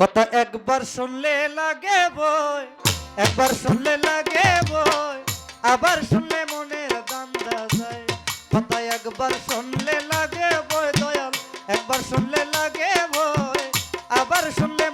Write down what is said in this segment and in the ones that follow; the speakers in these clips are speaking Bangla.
কথা একবার শুনলে লাগে বই, একবার শুনলে লাগে বই, আবার শুনলে মনের দান্দা যায়। কথা একবার শুনলে লাগে বই, দয়াল, একবার শুনলে লাগে বই, আবার শুনলে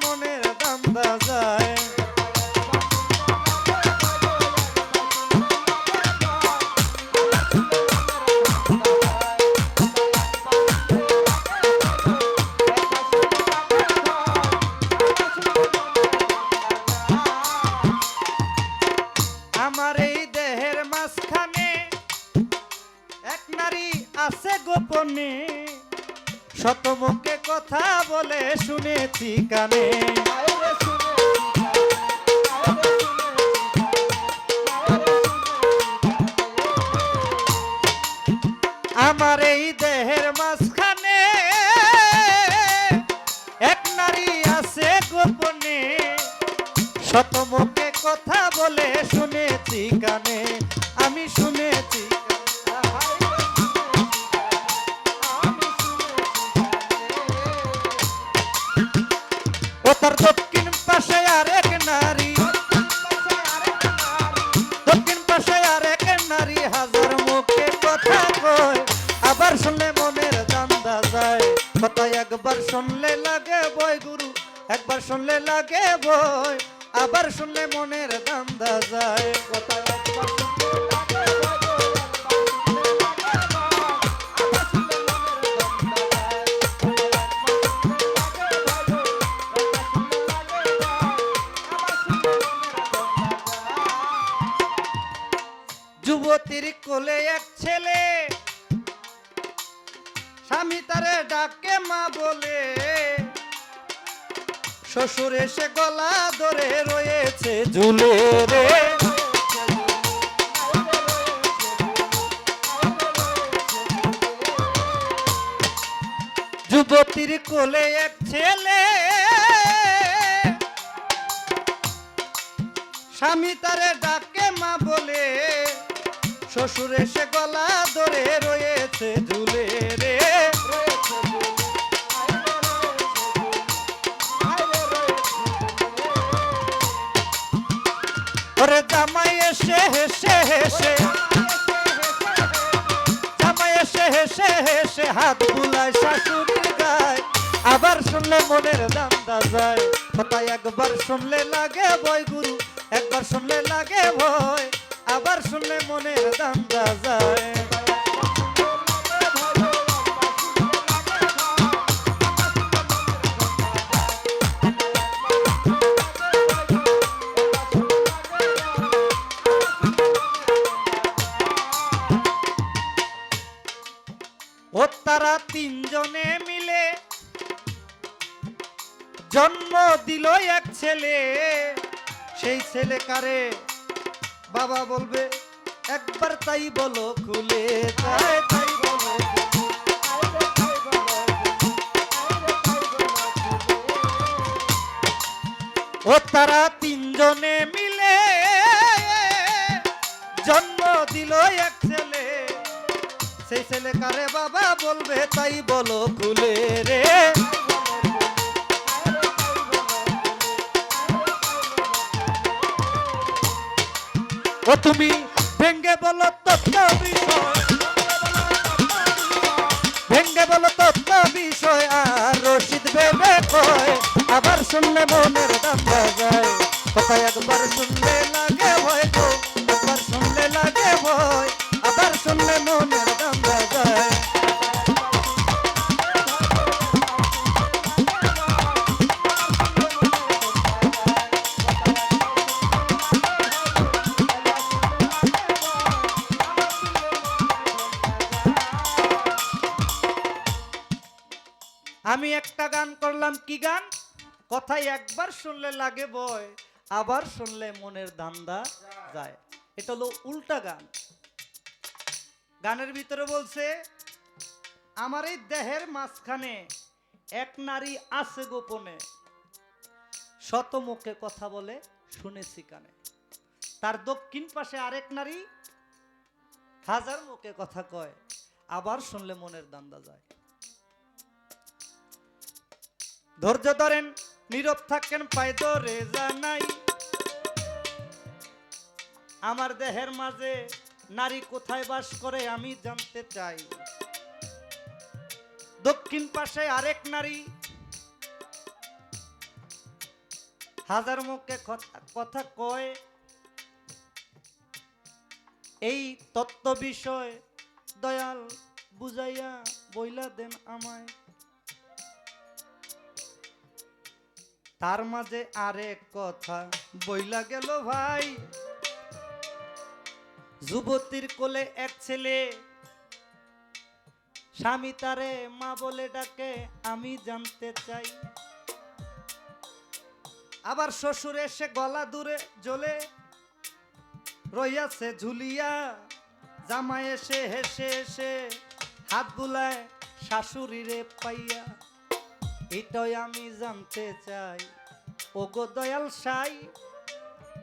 কানে তার দক্ষিণ পাশে আরেক নারী। দক্ষিণ পাশে আরেক নারী, হাজার মুখে কথা কয়। আবার শুনলে মনের দান্দা যায়। কথা একবার শুনলে লাগে বই, গুরু, একবার শুনলে লাগে বই। আবার শুনলে মনের শ্বশুর এসে গলা ধরে রয়েছে ঝুলে রে। যুবতীর কোলে এক ছেলে। স্বামী তারে ডাকে মা বলে, শ্বশুর এসে গলা ধরে রয়েছে ঝুলে। জামাই এসে হেসে হেসে। জামাই এসে হেসে হেসে হাত বুলায়, শাশুড়ির গায়। আবার শুনলে মনের দান্দা যায়। কথা একবার শুনলে লাগে বই গুরু, একবার শুনলে লাগে ভয়। আবার শুনলে মনের দান্দা যায়। তারা তিনজনে মিলে জন্ম দিল এক ছেলে। সেই ছেলে কারে? বাবা বলবে, একবার তাই বলো খুলে ও তারা তিনজনে মিলে জন্ম দিল এক ছেলে। সেই ছেলে কারে বাবা বলবে, তাই বলো খুলে রে। ও তুমি ভেঙ্গে বলো ভেঙ্গে বলো তত্ত্ব বিষয়, আর রশিদ ভেবে কয়, আবার শুনলে মনের দান্দা যায় কথা একবার শুনলে লাগে আমি একটা গান করলাম, কি গান? কথাই একবার শুনলে লাগে বয়, আবার শুনলে মনের দান্দা যায়। এটা হলো উল্টা গান। গানের ভিতরে বলছে, আমার এই দেহের মাঝখানে এক নারী আছে গোপনে। শত মুখে কথা বলে শুনেছি কানে। তার দক্ষিণ পাশে আরেক নারী হাজার মুখে কথা কয়, আবার শুনলে মনের দান্দা যায়। ধৈর্য ধরেন, নীরব থাকেন পাই ধরে জানাই। আমার দেহের মাঝে নারী কোথায় বাস করে আমি জানতে চাই। দক্ষিণ পাশে আরেক নারী। হাজার মুখে কথা কয়। এই তত্ত্ব বিষয় দয়াল বুঝাইয়া বইলা দেন আমায়। তার মাঝে আরেক কথা বইলা গেল ভাই। যুবতীর কোলে এক ছেলে, স্বামী তারে মা বলে ডাকে, আমি জানতে চাই। আবার শ্বশুর এসে গলা দূরে জ্বলে রইয়াছে ঝুলিয়া, জামাই এসে হেসে এসে হাত বুলায় শাশুড়িরে পাইয়া। এটাই আমি জানতে চাই। ও গো দয়াল সাই,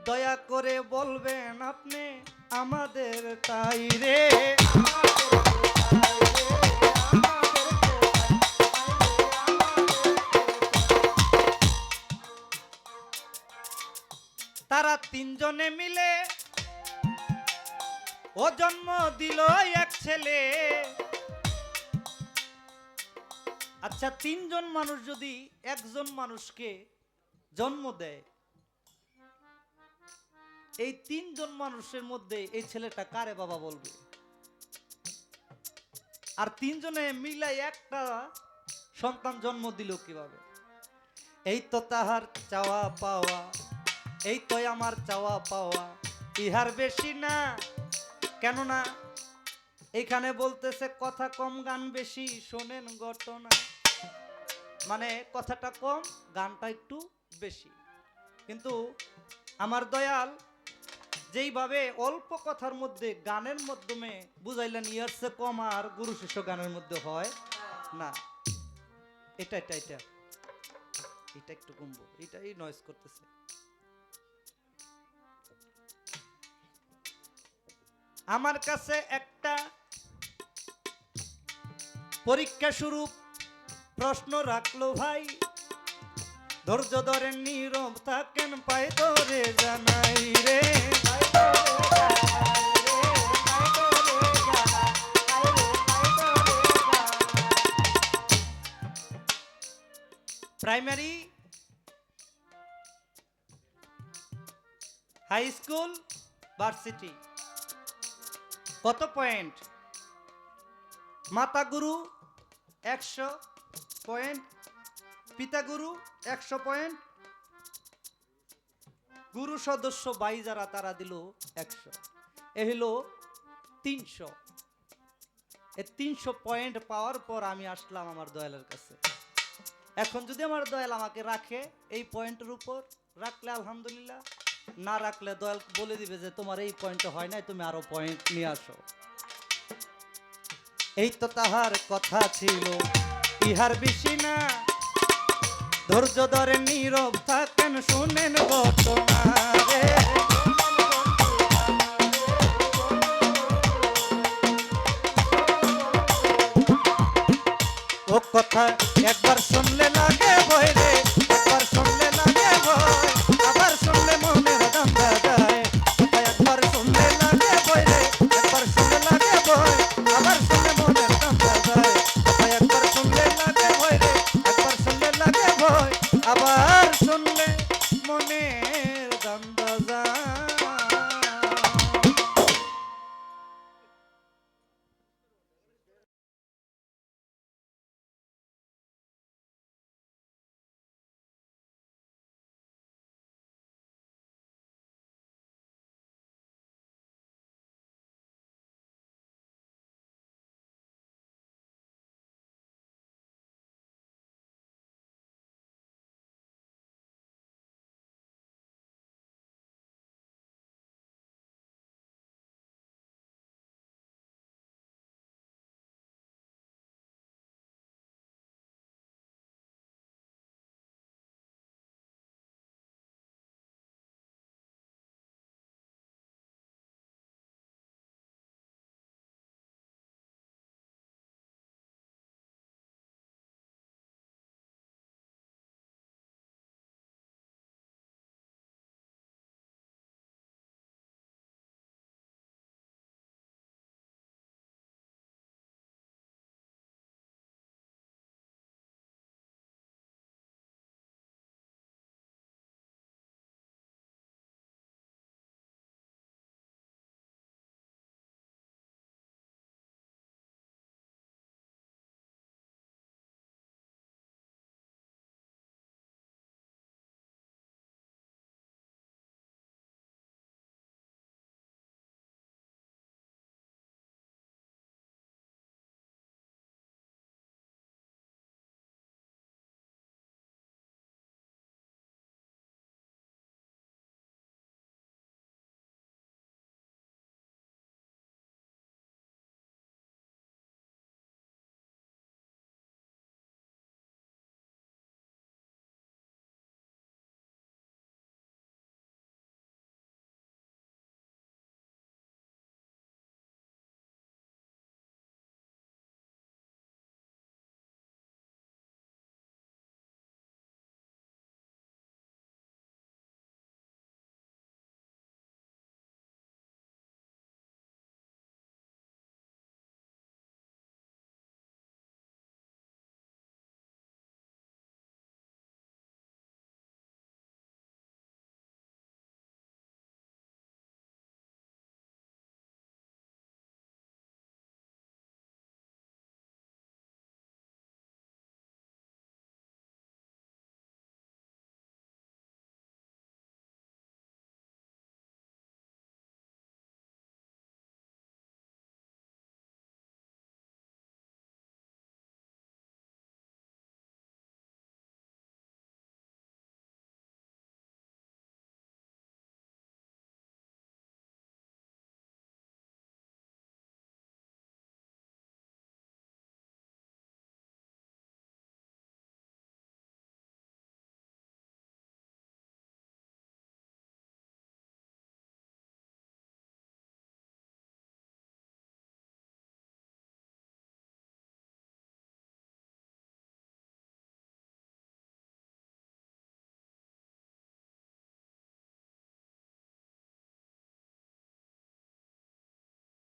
দয়া করে বলবেন আপনি আমাদের তাই রে। তারা তিনজনে মিলে ও জন্ম দিল এক ছেলে। আচ্ছা তিনজন মানুষ যদি একজন মানুষকে জন্ম দেয়, এই তিনজন মানুষের মধ্যে এই ছেলেটা কারে বাবা বলবে? আর তিনজনে মিলাই একটা সন্তান জন্ম দিল কীভাবে? এই তো তাহার চাওয়া পাওয়া, এই তো আমার চাওয়া পাওয়া, ইহার বেশি না। কেননা, এখানে বলতেছে, কথা কম গান বেশি, শোনেন ঘটনা। মানে কথাটা কম, গানটা একটু বেশি। কিন্তু আমার দয়াল যেইভাবে অল্প কথার মধ্যে গানের মাধ্যমে বুঝাইলেন ইয়ার্সে কম আর গুরু শিষ্য গানের মধ্যে হয় না। এটা এটা এটা। এটা একটু কমবো এটা এই নয়েজ করতেছে। আমার কাছে একটা পরীক্ষা শুরু প্রশ্ন রাখল ভাই, ধৈর্য ধরেন নীরব থাকেন পাই ধরে জানাই রে। প্রাইমারি হাই স্কুল ভার্সিটি কত পয়েন্ট মাতা গুরু একশো পয়েন্ট। পিতা গুরু একশো পয়েন্ট। গুরু সদস্য বাই যারা, তারা দিল একশো। এ হলো তিনশো। এ তিনশো পয়েন্ট পাওয়ার পর আমি আসলাম আমার দয়ালের কাছে। এখন যদি আমার দয়াল আমাকে রাখে এই পয়েন্টের উপর, রাখলে আলহামদুলিল্লাহ। না রাখলে দয়াল বলে দিবে যে, তোমার এই পয়েন্ট হয় নাই, তুমি আরও পয়েন্ট নিয়ে আসো। এই তো তাহার কথা ছিল। ইহার বেশি না। ধৈর্য ধরে নীরব থাকেন, শুনেন বর্তমানে ও কথা একবার শুনলে লাগে বই রে।